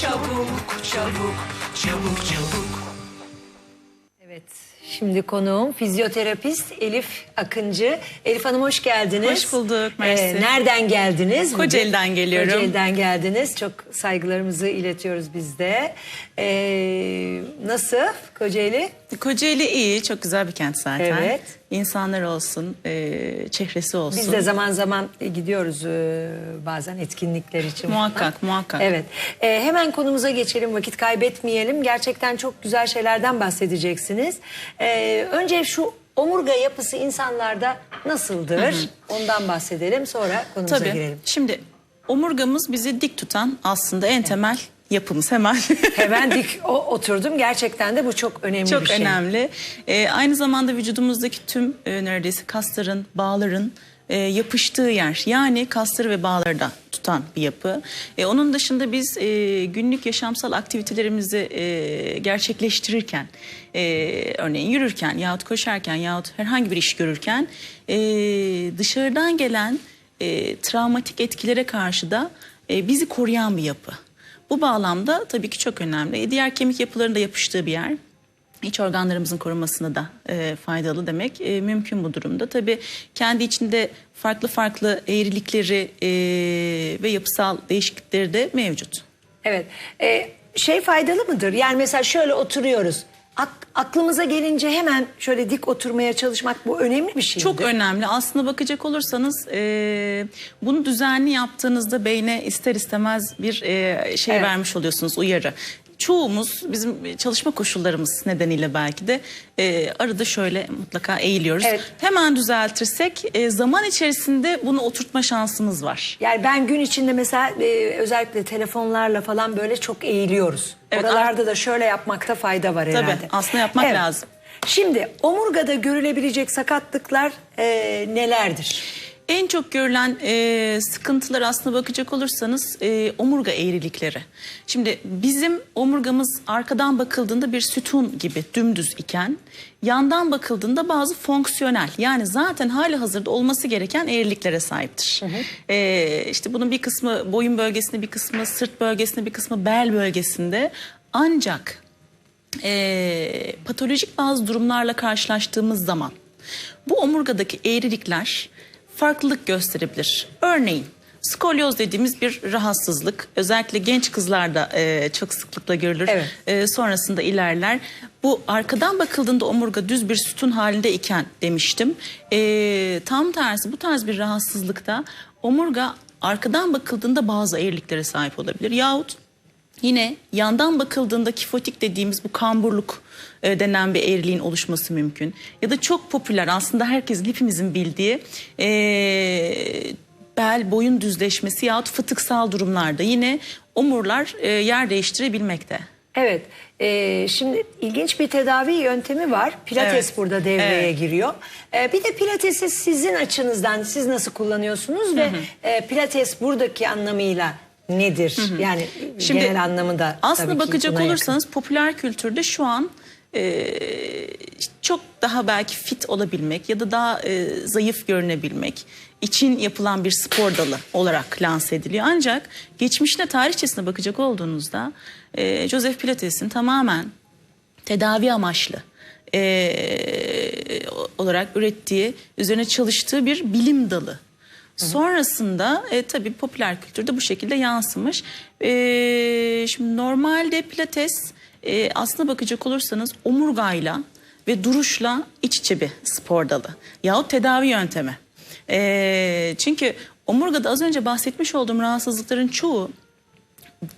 çabuk çabuk çabuk çabuk Evet, şimdi konuğum fizyoterapist Elif Akıncı. Elif Hanım hoş geldiniz. Ee, Hoş bulduk, mersi. nereden geldiniz? Kocaeli'den geliyorum. Kocaeli'den geldiniz. Çok saygılarımızı iletiyoruz biz de. Ee, nasıl Kocaeli? Kocaeli iyi, çok güzel bir kent zaten. Evet. İnsanlar olsun, e, çehresi olsun. Biz de zaman zaman gidiyoruz e, bazen etkinlikler için. Muhakkak, muhakkak. Evet. Ee, hemen konumuza geçelim, vakit kaybetmeyelim. Gerçekten çok güzel şeylerden bahsedeceksiniz. Ee, önce şu omurga yapısı insanlarda nasıldır? Ondan bahsedelim, sonra konumuza Tabii. girelim. Şimdi omurgamız bizi dik tutan aslında en temel yapımız hemen. Hemen dik o, oturdum. Gerçekten de bu çok önemli Çok bir şey. önemli. E, aynı zamanda vücudumuzdaki tüm e, neredeyse kasların, bağların e, yapıştığı yer. Yani kasları ve bağları da tutan bir yapı. E, onun dışında biz e, günlük yaşamsal aktivitelerimizi e, gerçekleştirirken, e, örneğin yürürken yahut koşarken yahut herhangi bir iş görürken e, dışarıdan gelen e, travmatik etkilere karşı da e, bizi koruyan bir yapı. Bu bağlamda tabii ki çok önemli. E, Diğer kemik yapılarında yapıştığı bir yer. İç organlarımızın korunmasına da e, faydalı demek e, mümkün bu durumda. Tabii kendi içinde farklı farklı eğrilikleri e, ve yapısal değişiklikleri de mevcut. Evet. Ee, şey faydalı mıdır? Yani mesela şöyle oturuyoruz. Ak- aklımıza gelince hemen şöyle dik oturmaya çalışmak bu önemli bir şey. Çok önemli. Aslında bakacak olursanız e, bunu düzenli yaptığınızda beyne ister istemez bir e, şey Evet. vermiş oluyorsunuz uyarı. Çoğumuz bizim çalışma koşullarımız nedeniyle belki de e, arada şöyle mutlaka eğiliyoruz. Evet. Hemen düzeltirsek e, zaman içerisinde bunu oturtma şansımız var. Yani ben gün içinde mesela e, özellikle telefonlarla falan böyle çok eğiliyoruz. Evet, Oralarda da şöyle yapmakta fayda var herhalde. aslında yapmak lazım. Şimdi omurgada görülebilecek sakatlıklar e, nelerdir? En çok görülen e, sıkıntılar aslında bakacak olursanız e, omurga eğrilikleri. Şimdi bizim omurgamız arkadan bakıldığında bir sütun gibi dümdüz iken yandan bakıldığında bazı fonksiyonel yani zaten hali hazırda olması gereken eğriliklere sahiptir. E, işte bunun bir kısmı boyun bölgesinde bir kısmı sırt bölgesinde bir kısmı bel bölgesinde ancak e, patolojik bazı durumlarla karşılaştığımız zaman bu omurgadaki eğrilikler farklılık gösterebilir. Örneğin skolyoz dediğimiz bir rahatsızlık özellikle genç kızlarda e, çok sıklıkla görülür. Evet. E, sonrasında ilerler. Bu arkadan bakıldığında omurga düz bir sütun halinde iken demiştim. E, tam tersi bu tarz bir rahatsızlıkta omurga arkadan bakıldığında bazı eğriliklere sahip olabilir. Yahut Yine yandan bakıldığında kifotik dediğimiz bu kamburluk e, denen bir eğriliğin oluşması mümkün. Ya da çok popüler aslında herkesin hepimizin bildiği e, bel boyun düzleşmesi yahut fıtıksal durumlarda yine omurlar e, yer değiştirebilmekte. Evet. e, şimdi ilginç bir tedavi yöntemi var. Pilates Evet. burada devreye Evet. giriyor. E, bir de pilatesi sizin açınızdan siz nasıl kullanıyorsunuz ve e, pilates buradaki anlamıyla nedir? Yani genel anlamında Aslında bakacak buna yakın. olursanız popüler kültürde şu an e, çok daha belki fit olabilmek ya da daha e, zayıf görünebilmek için yapılan bir spor dalı olarak lanse ediliyor. Ancak geçmişte tarihçesine bakacak olduğunuzda e, Joseph Pilates'in tamamen tedavi amaçlı e, olarak ürettiği, üzerine çalıştığı bir bilim dalı. Sonrasında e, tabii popüler kültürde bu şekilde yansımış. E, şimdi normalde pilates e, aslına bakacak olursanız omurgayla ve duruşla iç içe bir spor dalı yahut tedavi yöntemi. E, çünkü omurgada az önce bahsetmiş olduğum rahatsızlıkların çoğu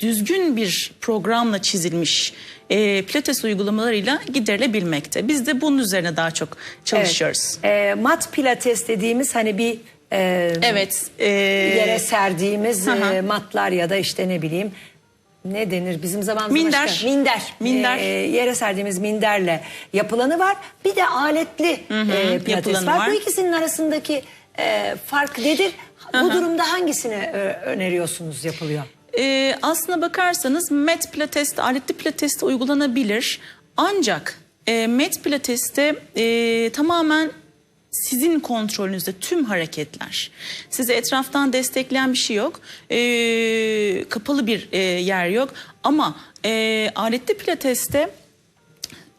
düzgün bir programla çizilmiş e, pilates uygulamalarıyla giderilebilmekte. Biz de bunun üzerine daha çok çalışıyoruz. Evet. E, mat pilates dediğimiz hani bir e, Evet. e, yere serdiğimiz Hı hı. e, matlar ya da işte ne bileyim ne denir bizim zamanımızda Minder. başka- minder Minder. E, yere serdiğimiz minderle yapılanı var bir de aletli e, pilates var. var. bu ikisinin arasındaki e, fark nedir bu durumda hangisini e, öneriyorsunuz yapılıyor Ee, aslına bakarsanız mat pilateste, aletli pilateste uygulanabilir. Ancak e, mat pilateste e, tamamen sizin kontrolünüzde tüm hareketler. Sizi etraftan destekleyen bir şey yok. Ee, kapalı bir e, yer yok. Ama e, aletli pilateste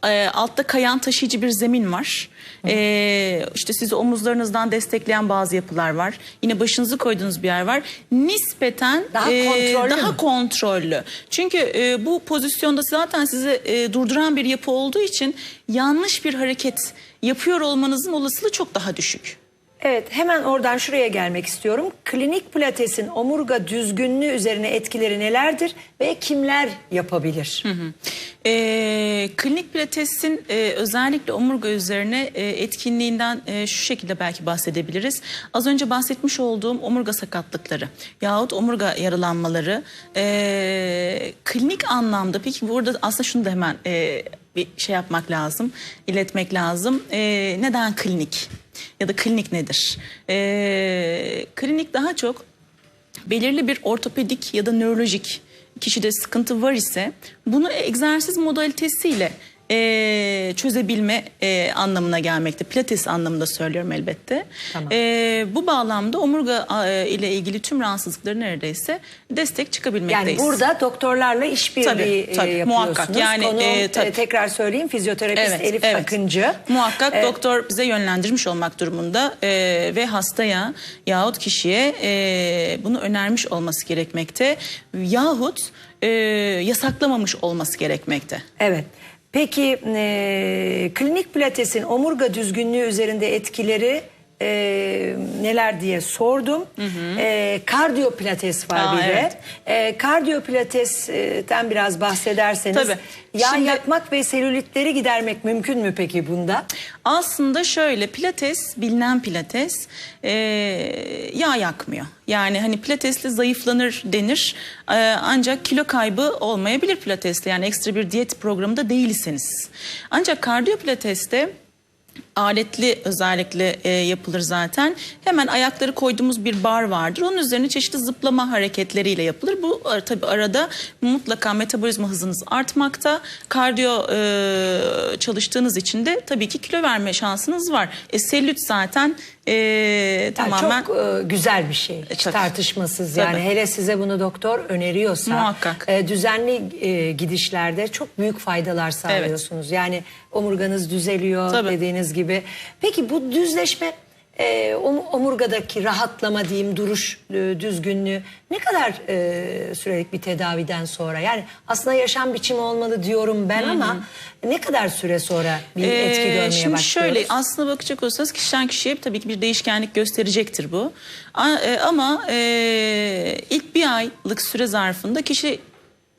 e, altta kayan taşıyıcı bir zemin var. E, işte sizi omuzlarınızdan destekleyen bazı yapılar var. Yine başınızı koyduğunuz bir yer var. Nispeten Daha e, kontrollü daha mü? kontrollü. Çünkü e, bu pozisyonda zaten sizi e, durduran bir yapı olduğu için yanlış bir hareket yapıyor olmanızın olasılığı çok daha düşük. Evet hemen oradan şuraya gelmek istiyorum. Klinik pilatesin omurga düzgünlüğü üzerine etkileri nelerdir ve kimler yapabilir? E, klinik pilatesin e, özellikle omurga üzerine e, etkinliğinden e, şu şekilde belki bahsedebiliriz. Az önce bahsetmiş olduğum omurga sakatlıkları yahut omurga yaralanmaları e, klinik anlamda peki burada aslında şunu da hemen e, bir şey yapmak lazım, iletmek lazım. E, neden klinik? Ya da klinik nedir? E, klinik daha çok belirli bir ortopedik ya da nörolojik kişide sıkıntı var ise bunu egzersiz modalitesiyle eee, çözebilme eee, anlamına gelmekte. Pilates anlamında söylüyorum elbette. Tamam. Eee, bu bağlamda omurga eee, ile ilgili tüm rahatsızlıkları neredeyse destek çıkabilmekteyiz. Yani burada doktorlarla işbirliği Tabii, e, tabii, yapıyorsunuz. muhakkak. Yani, Konuğum, e, tabii. e, tekrar söyleyeyim fizyoterapist Elif Akıncı. Muhakkak E, doktor bize yönlendirmiş olmak durumunda e, ve hastaya yahut kişiye e, bunu önermiş olması gerekmekte yahut e, yasaklamamış olması gerekmekte. Evet. Peki e, klinik pilatesin omurga düzgünlüğü üzerinde etkileri e, neler diye sordum. E, kardiyo pilates var Aa, bir de. evet. E, kardiyo pilatesten biraz bahsederseniz. Tabii. Yağ Şimdi- yakmak ve selülitleri gidermek mümkün mü peki bunda? Aslında şöyle pilates bilinen pilates e, yağ yakmıyor. Yani hani pilatesle zayıflanır denir E, ancak kilo kaybı olmayabilir pilatesle yani ekstra bir diyet programında değilseniz. Ancak kardiyo pilateste aletli özellikle e, yapılır zaten. Hemen ayakları koyduğumuz bir bar vardır. Onun üzerine çeşitli zıplama hareketleriyle yapılır. Bu e, tabii arada mutlaka metabolizma hızınız artmakta. Kardiyo e, çalıştığınız için de tabii ki kilo verme şansınız var. E, selülit zaten e, Yani tamamen Çok e, güzel bir şey. Hiç tabii. tartışmasız Tabii. yani. Hele size bunu doktor öneriyorsa. Muhakkak. e, düzenli e, gidişlerde çok büyük faydalar sağlıyorsunuz. Yani omurganız düzeliyor Tabii. dediğiniz gibi. Peki bu düzleşme e, om- omurgadaki rahatlama diyeyim duruş e, düzgünlüğü ne kadar e, sürelik bir tedaviden sonra? Yani aslında yaşam biçimi olmalı diyorum ben ama ne kadar süre sonra bir etki Ee, görmeye Şimdi başlıyoruz? şöyle aslına bakacak olursanız kişiden kişiye tabii ki bir değişkenlik gösterecektir bu. A- e, Ama e, ilk bir aylık süre zarfında kişi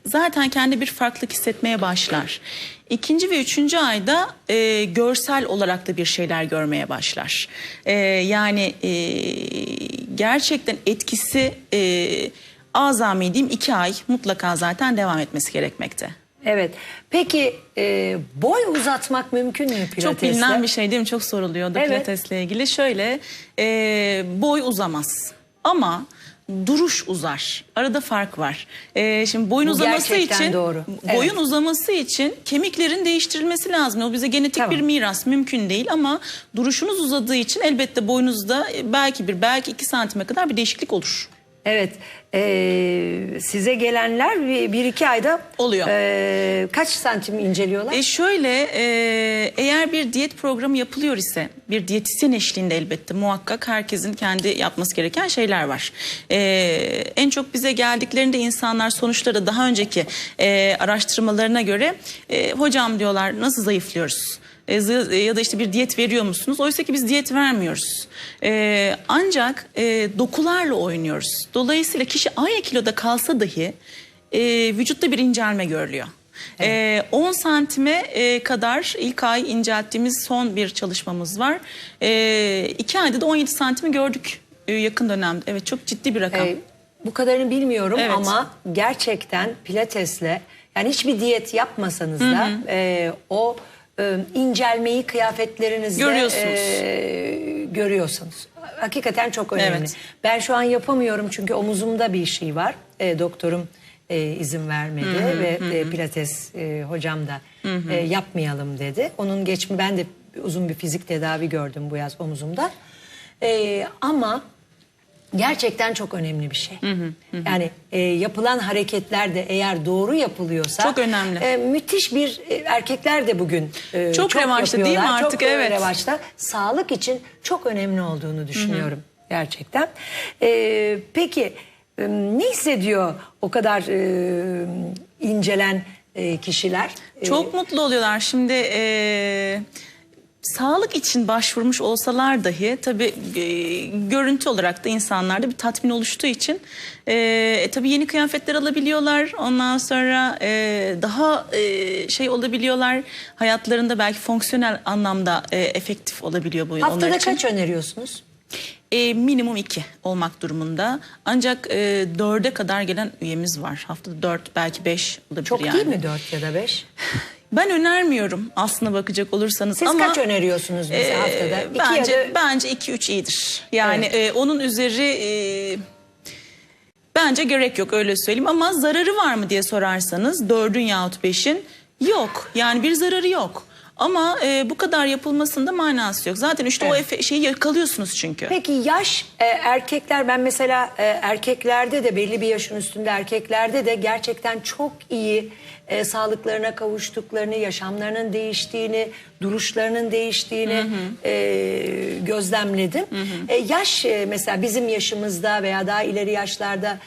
zaten kendi bir farklılık hissetmeye başlar. İkinci ve üçüncü ayda e, görsel olarak da bir şeyler görmeye başlar. E, yani e, gerçekten etkisi e, azami diyeyim iki ay mutlaka zaten devam etmesi gerekmekte. Evet. Peki e, boy uzatmak mümkün mü pilatesle? Çok bilinen bir şey değil mi? Çok soruluyordu Evet. pilatesle ilgili. Şöyle e, boy uzamaz ama duruş uzar. Arada fark var. E, şimdi boyun Bu uzaması gerçekten için doğru. boyun Evet. uzaması için kemiklerin değiştirilmesi lazım. O bize genetik Tamam. bir miras mümkün değil ama duruşunuz uzadığı için elbette boynunuzda e, belki bir belki iki santime kadar bir değişiklik olur. Evet. e, size gelenler bir, bir iki ayda Oluyor. e, kaç santim inceliyorlar? E şöyle e, eğer bir diyet programı yapılıyor ise bir diyetisyen eşliğinde elbette muhakkak herkesin kendi yapması gereken şeyler var. E, en çok bize geldiklerinde insanlar sonuçları daha önceki e, araştırmalarına göre e, hocam diyorlar nasıl zayıflıyoruz? E, zı- ya da işte bir diyet veriyor musunuz? Oysa ki biz diyet vermiyoruz. E, ancak e, dokularla oynuyoruz. Dolayısıyla kişi aynı kiloda kalsa dahi e, vücutta bir incelme görülüyor. Ee, 10 santime e, kadar ilk ay incelttiğimiz son bir çalışmamız var. İki ayda da 17 santimi gördük e, yakın dönemde. Evet çok ciddi bir rakam. E, bu kadarını bilmiyorum Evet. ama gerçekten pilatesle yani hiçbir diyet yapmasanız da e, o e, incelmeyi kıyafetlerinizde Görüyorsunuz. e, görüyorsunuz. Hakikaten çok önemli. Evet. Ben şu an yapamıyorum çünkü omuzumda bir şey var. E, doktorum e, izin vermedi ve e, pilates e, hocam da e, yapmayalım dedi. Onun geçmi ben de uzun bir fizik tedavi gördüm bu yaz omuzumda. E, ama gerçekten çok önemli bir şey. Yani e, yapılan hareketler de eğer doğru yapılıyorsa Çok önemli. e, müthiş bir e, erkekler de bugün e, Çok revaçta değil mi artık? Çok e, Evet. revaçta. Sağlık için çok önemli olduğunu düşünüyorum gerçekten. E, peki e, ne hissediyor o kadar e, incelen e, kişiler? E, Çok mutlu oluyorlar. Şimdi e, sağlık için başvurmuş olsalar dahi tabii e, görüntü olarak da insanlarda bir tatmin oluştuğu için e, e, tabii yeni kıyafetler alabiliyorlar. Ondan sonra e, daha e, şey olabiliyorlar. Hayatlarında belki fonksiyonel anlamda e, efektif olabiliyor bu onlar haftada için. kaç öneriyorsunuz? E, minimum iki olmak durumunda. Ancak e, dörde kadar gelen üyemiz var. Haftada dört belki beş olabilir Çok yani. değil mi 4 ya da 5? Ben önermiyorum aslına bakacak olursanız Siz ama kaç öneriyorsunuz mesela haftada? İki bence ya da... bence 2 3 iyidir. Yani e, onun üzeri e, bence gerek yok öyle söyleyeyim ama zararı var mı diye sorarsanız dördün yahut beşin yok. Yani bir zararı yok. Ama e, bu kadar yapılmasında manası yok. Zaten işte o Evet. efe, şeyi yakalıyorsunuz çünkü. Peki yaş e, erkekler ben mesela e, erkeklerde de belli bir yaşın üstünde erkeklerde de gerçekten çok iyi e, sağlıklarına kavuştuklarını, yaşamlarının değiştiğini, duruşlarının değiştiğini e, gözlemledim. E, yaş e, mesela bizim yaşımızda veya daha ileri yaşlarda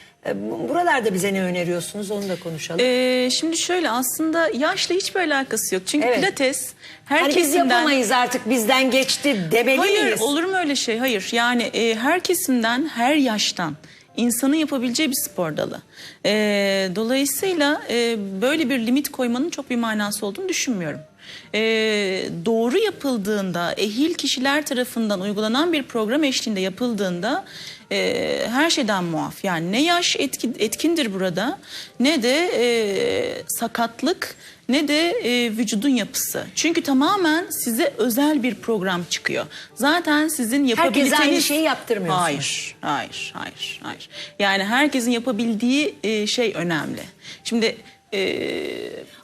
buralarda bize ne öneriyorsunuz onu da konuşalım. E, şimdi şöyle aslında yaşla hiçbir alakası yok. Çünkü Evet. pilates hani biz herkesinden... yapamayız artık bizden geçti demeli Hayır miyiz? olur mu öyle şey? Hayır yani e, her kesimden her yaştan insanın yapabileceği bir spor dalı. E, dolayısıyla e, böyle bir limit koymanın çok bir manası olduğunu düşünmüyorum. E, doğru yapıldığında ehil kişiler tarafından uygulanan bir program eşliğinde yapıldığında e, her şeyden muaf. Yani ne yaş etkin, etkindir burada ne de e, sakatlık ne de e, vücudun yapısı. Çünkü tamamen size özel bir program çıkıyor. Zaten sizin yapabileceğiniz... aynı şeyi yaptırmıyorsunuz. Hayır, hayır, hayır, hayır. Yani herkesin yapabildiği e, şey önemli. Şimdi e,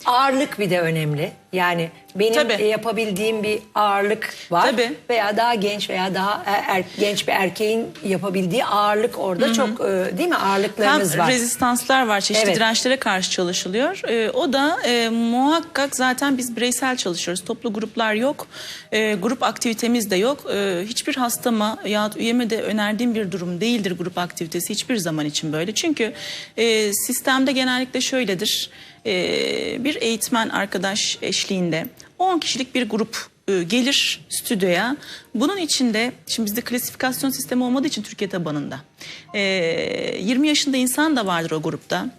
Ağırlık bir de önemli. Yani benim Tabii. e, yapabildiğim bir ağırlık var. Tabii. Veya daha genç veya daha er- er- genç bir erkeğin yapabildiği ağırlık orada çok e, değil mi? hem Ağırlıklarımız var. rezistanslar var, çeşitli Evet. dirençlere karşı çalışılıyor. E, o da e, muhakkak zaten biz bireysel çalışıyoruz. Toplu gruplar yok, e, grup aktivitemiz de yok. E, hiçbir hastama yahut üyeme de önerdiğim bir durum değildir grup aktivitesi hiçbir zaman için böyle. Çünkü e, sistemde genellikle şöyledir. E, bir eğitmen arkadaş eşliğinde 10 kişilik bir grup e, gelir stüdyoya. Bunun içinde şimdi bizde klasifikasyon sistemi olmadığı için Türkiye tabanında. e, 20 yaşında insan da vardır o grupta.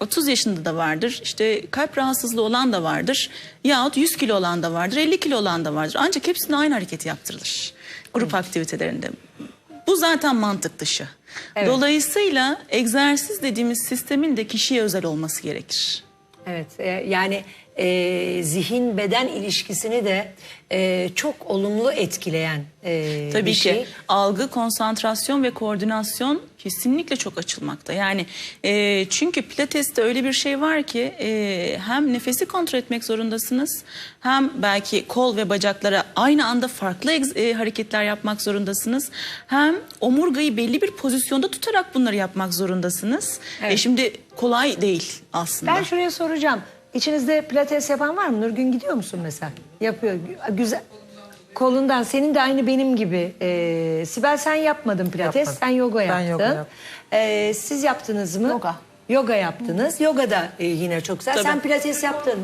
30 yaşında da vardır. İşte kalp rahatsızlığı olan da vardır. Yahut 100 kilo olan da vardır. 50 kilo olan da vardır. Ancak hepsine aynı hareketi yaptırılır. Grup aktivitelerinde. Bu zaten mantık dışı. Evet. Dolayısıyla egzersiz dediğimiz sistemin de kişiye özel olması gerekir. Evet e, yani e, zihin beden ilişkisini de e, çok olumlu etkileyen e, Tabii bir ki şey. algı, konsantrasyon ve koordinasyon kesinlikle çok açılmakta. Yani e, çünkü pilateste öyle bir şey var ki e, hem nefesi kontrol etmek zorundasınız hem belki kol ve bacaklara aynı anda farklı e, hareketler yapmak zorundasınız. Hem omurgayı belli bir pozisyonda tutarak bunları yapmak zorundasınız. Evet. E, şimdi kolay değil aslında. Ben şuraya soracağım. İçinizde pilates yapan var mı? Nurgün gidiyor musun mesela? Yapıyor. Gü- Güzel. Kolundan senin de aynı benim gibi. Ee, Sibel sen yapmadın pilates, Yapmadım. sen yoga Ben yaptın. yoga yaptım. Ee, siz yaptınız mı? Yoga. Yoga yaptınız. Yoga da e, yine çok güzel. Tabii. Sen pilates yaptın.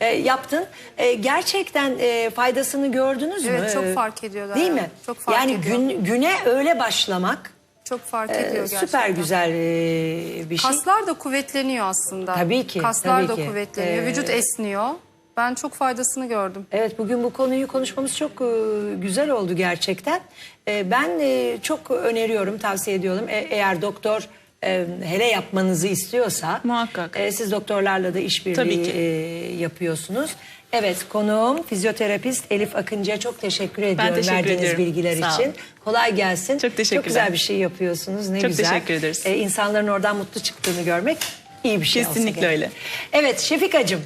e, yaptın. E, gerçekten e, faydasını gördünüz mü? Evet, çok fark ediyor Değil mi? Çok fark yani ediyor. gün, güne öyle başlamak Çok fark e, ediyor gerçekten. süper güzel e, bir şey. Kaslar da kuvvetleniyor aslında. Tabii ki, Kaslar tabii da ki. kuvvetleniyor. Ee, Vücut esniyor. Ben çok faydasını gördüm. Evet bugün bu konuyu konuşmamız çok e, güzel oldu gerçekten. E, ben e, çok öneriyorum, tavsiye ediyorum. E, eğer doktor e, hele yapmanızı istiyorsa Muhakkak. e, siz doktorlarla da Tabii işbirliği ki. e, yapıyorsunuz. Evet konuğum fizyoterapist Elif Akıncı'ya çok teşekkür ediyorum teşekkür verdiğiniz ediyorum. bilgiler Sağ için. olun. Kolay gelsin. Çok teşekkürler. Çok güzel bir şey yapıyorsunuz. Ne Çok güzel. teşekkür ederiz. E, insanların oradan mutlu çıktığını görmek iyi bir şey Kesinlikle öyle. Evet Şefikacığım.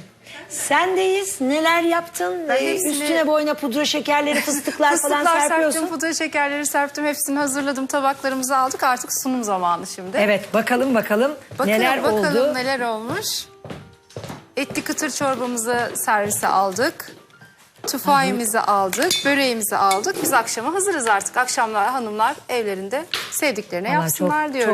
Sendeyiz. Neler yaptın? Ben Ee, hepsini- Üstüne boyuna pudra şekerleri, fıstıklar, falan Fıstıklar serpiyorsun. serptim, pudra şekerleri serptim. Hepsini hazırladım. Tabaklarımızı aldık. Artık sunum zamanı şimdi. Evet bakalım bakalım Bakın, neler bakalım oldu. neler olmuş. Etli kıtır çorbamızı servise aldık. Tufayimizi aldık, böreğimizi aldık. Biz akşama hazırız artık. Akşamlar hanımlar evlerinde sevdiklerine Vallahi yapsınlar çok- diyoruz.